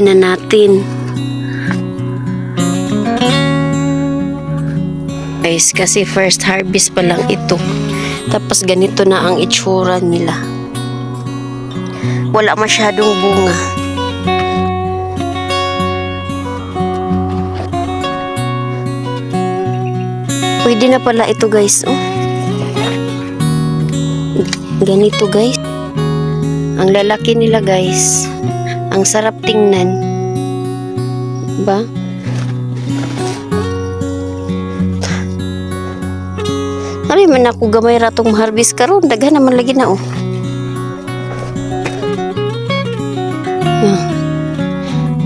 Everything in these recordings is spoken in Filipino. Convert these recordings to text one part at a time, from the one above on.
Itabi na natin. Guys, kasi first harvest pa lang ito. Tapos ganito na ang itsura nila. Wala masyadong bunga. Pwede na pala ito guys. Oh. Ganito guys. Ang lalaki nila guys. Ang sarap tingnan. Ba? Ari man ako gamay ratong harvest karon daghan naman lagi na oh. Ah.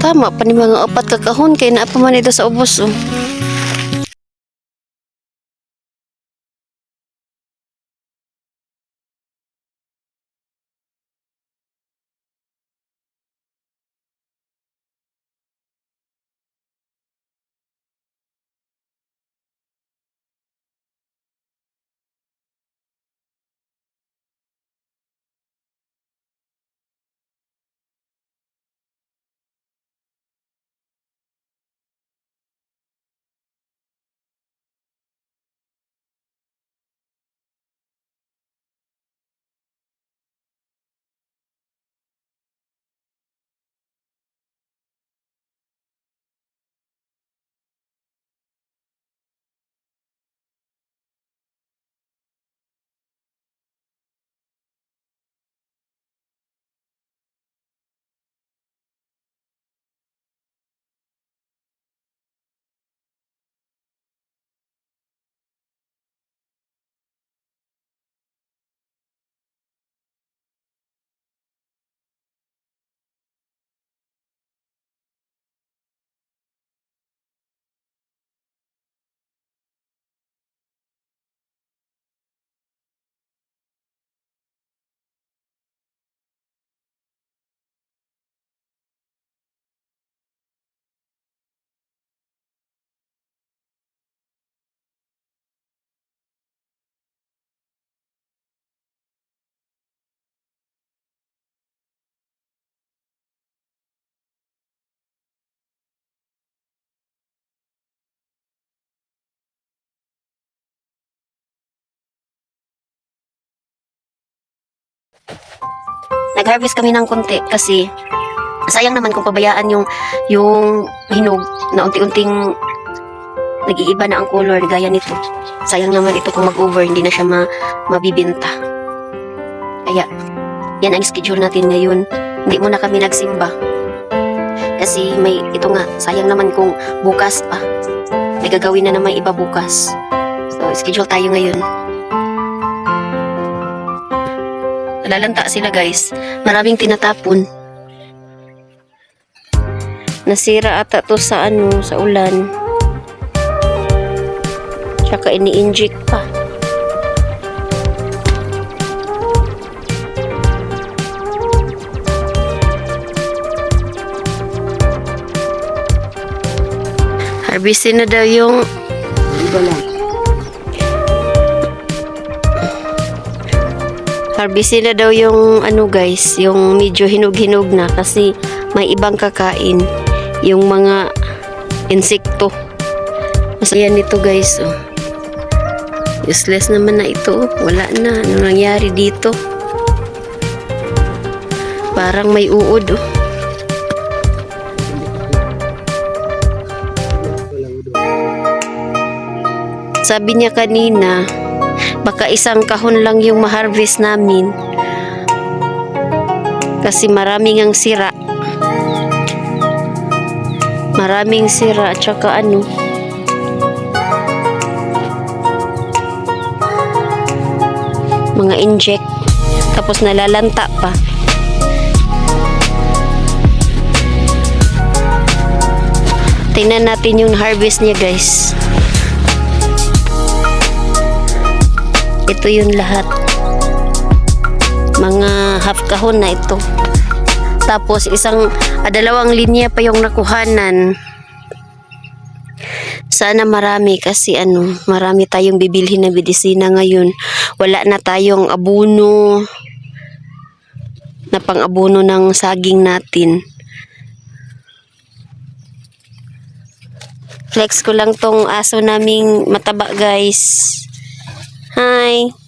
Tama pa ni mga upat ka kahon kay naa pa man ito sa ubos oh. Nag-harvest kami ng konti kasi sayang naman kung pabayaan yung yung hinog na unti-unting nag-iiba na ang color gaya nito. Sayang naman ito kung mag-over, hindi na siya ma mabibenta. Kaya, yan ang schedule natin ngayon. Hindi muna kami nagsimba. Kasi may, ito nga, sayang naman kung bukas pa. May gagawin na naman iba bukas. So, schedule tayo ngayon. Nalalanta sila guys. Maraming tinatapon. Nasira ata to sa ano, sa ulan. Tsaka ini-inject pa. Harvestin na daw yung Iba lang. Harvestin na daw yung ano guys, yung medyo hinog-hinog na kasi may ibang kakain. Yung mga insekto. Masaya nito guys. Oh. Useless naman na ito. oh. Wala na. Ano nangyari dito? Parang may uod. Oh. Sabi niya kanina, baka isang kahon lang yung ma-harvest namin. Kasi maraming ang sira. Maraming sira at saka ano. Mga inject. Tapos nalalanta pa. Tingnan natin yung harvest niya guys. Ito yung lahat. Mga half kahon na ito. Tapos isang ah, dalawang linya pa yung nakuhanan. Sana marami kasi ano, marami tayong bibilhin na medisina ngayon. Wala na tayong abuno na pang-abuno ng saging natin. Flex ko lang tong aso naming mataba guys. Hi.